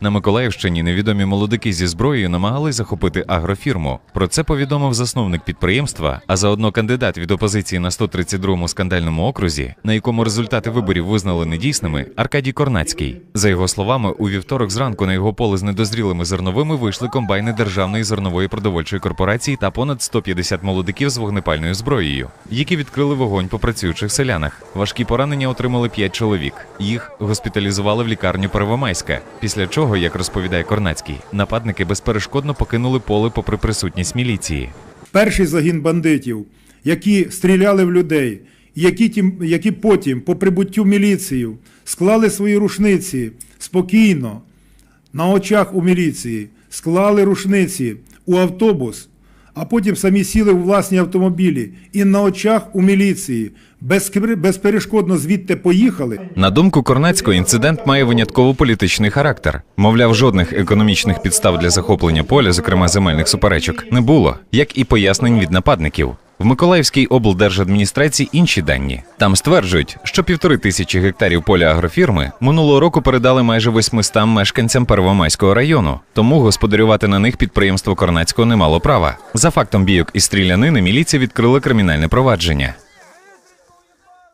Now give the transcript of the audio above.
На Миколаївщині невідомі молодики зі зброєю намагались захопити агрофірму. Про це повідомив засновник підприємства, а заодно кандидат від опозиції на 132-му скандальному окрузі, на якому результати виборів визнали недійсними, Аркадій Корнацький. За його словами, у вівторок зранку на його поле з недозрілими зерновими вийшли комбайни державної зернової продовольчої корпорації та понад 150 молодиків з вогнепальною зброєю, які відкрили вогонь по працюючих селянах. Важкі поранення отримали 5 чоловік. Їх госпіталізували в лікарню Первомайська. Після чого, як розповідає Корнацький, нападники безперешкодно покинули поле попри присутність міліції. перший загін бандитів, які стріляли в людей, які, тім, які потім, по прибуттю в міліцію, склали свої рушниці спокійно, на очах у міліції, склали рушниці у автобус, а потім самі сіли у власні автомобілі і на очах у міліції безперешкодно звідти поїхали. На думку Корнецького, інцидент має винятково політичний характер. Мовляв, жодних економічних підстав для захоплення поля, зокрема земельних суперечок, не було, як і пояснень від нападників. В Миколаївській облдержадміністрації інші дані. Там стверджують, що півтори тисячі гектарів поля агрофірми минулого року передали майже 800 мешканцям Первомайського району, тому господарювати на них підприємство Корнацького не мало права. За фактом бійок і стрілянини міліція відкрила кримінальне провадження.